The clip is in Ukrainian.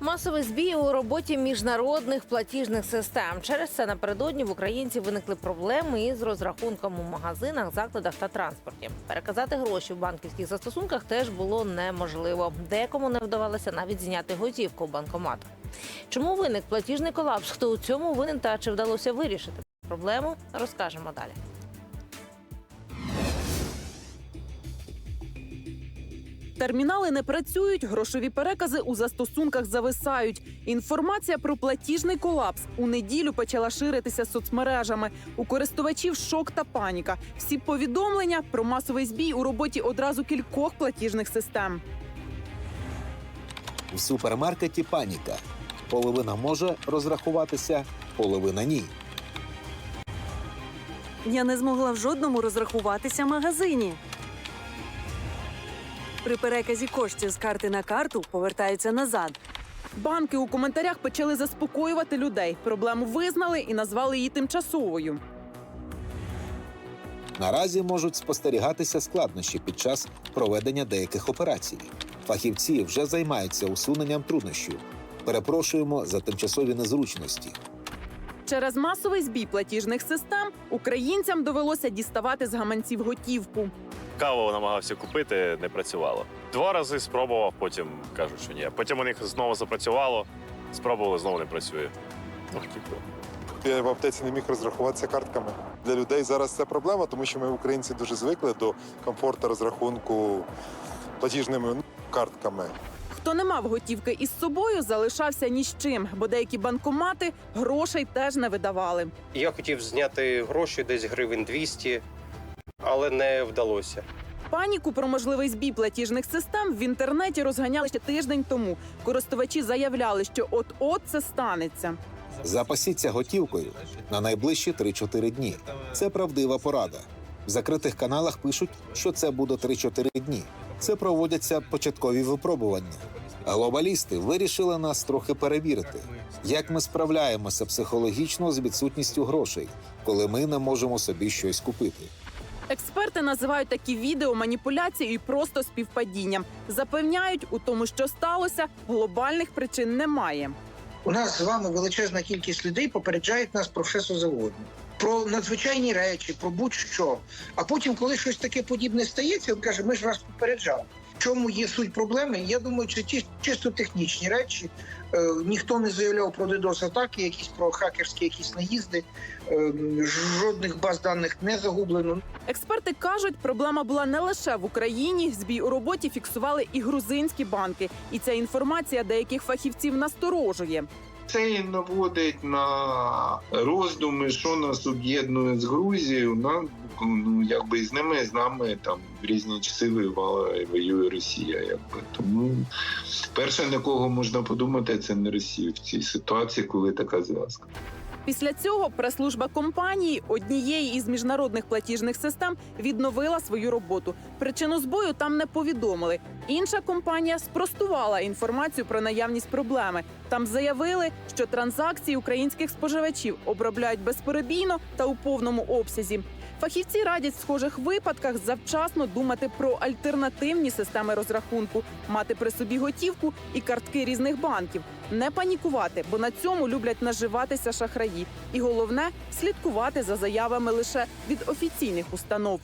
Масовий збій у роботі міжнародних платіжних систем. Через це напередодні в українців виникли проблеми із розрахунком у магазинах, закладах та транспорті. Переказати гроші в банківських застосунках теж було неможливо. Декому не вдавалося навіть зняти готівку в банкомат. Чому виник платіжний колапс? Хто у цьому винен та чи вдалося вирішити проблему? Розкажемо далі. Термінали не працюють, грошові перекази у застосунках зависають. Інформація про платіжний колапс у неділю почала ширитися соцмережами. У користувачів шок та паніка. Всі повідомлення про масовий збій у роботі одразу кількох платіжних систем. В супермаркеті паніка. Половина може розрахуватися, половина ні. Я не змогла в жодному розрахуватися магазині. При переказі коштів з карти на карту повертаються назад. Банки у коментарях почали заспокоювати людей. Проблему визнали і назвали її тимчасовою. Наразі можуть спостерігатися складнощі під час проведення деяких операцій. Фахівці вже займаються усуненням труднощів. Перепрошуємо за тимчасові незручності. Через масовий збій платіжних систем українцям довелося діставати з гаманців готівку. Каву намагався купити, не працювало. Два рази спробував, потім кажуть, що ні. Потім у них знову запрацювало, спробували, знову не працює. Ну, типу, Я в аптеці не міг розрахуватися картками. Для людей зараз це проблема, тому що ми, українці, дуже звикли до комфорту розрахунку платіжними ну, картками. Хто не мав готівки із собою, залишався ні з чим, бо деякі банкомати грошей теж не видавали. Я хотів зняти гроші десь гривень 200, але не вдалося. Паніку про можливий збій платіжних систем в інтернеті розганяли ще тиждень тому. Користувачі заявляли, що от-от це станеться. Запасіться готівкою на найближчі 3-4 дні. Це правдива порада. В закритих каналах пишуть, що це буде 3-4 дні. Це проводяться початкові випробування. Глобалісти вирішили нас трохи перевірити, як ми справляємося психологічно з відсутністю грошей, коли ми не можемо собі щось купити. Експерти називають такі відео маніпуляцією і просто співпадінням. Запевняють у тому, що сталося, глобальних причин немає. У нас з вами величезна кількість людей попереджають нас про все що завгодно. Про надзвичайні речі, про будь-що. А потім, коли щось таке подібне стається, він каже, ми ж вас попереджали. Чому є суть проблеми? Я думаю, це ті чисто технічні речі. Е, ніхто не заявляв про DDoS атаки, якісь про хакерські якісь наїзди. Е, жодних баз даних не загублено. Експерти кажуть, проблема була не лише в Україні. Збій у роботі фіксували і грузинські банки. І ця інформація деяких фахівців насторожує. Це і наводить на роздуми, що нас об'єднує з Грузією. На ну якби з ними з нами там в різні часи воювала і воює Росія. Якби тому перше на кого можна подумати, це не Росія в цій ситуації, коли така зв'язка. Після цього прес-служба компанії однієї із міжнародних платіжних систем відновила свою роботу. Причину збою там не повідомили. Інша компанія спростувала інформацію про наявність проблеми. Там заявили, що транзакції українських споживачів обробляють безперебійно та у повному обсязі. Фахівці радять в схожих випадках завчасно думати про альтернативні системи розрахунку, мати при собі готівку і картки різних банків, не панікувати, бо на цьому люблять наживатися шахраї. І головне слідкувати за заявами лише від офіційних установ.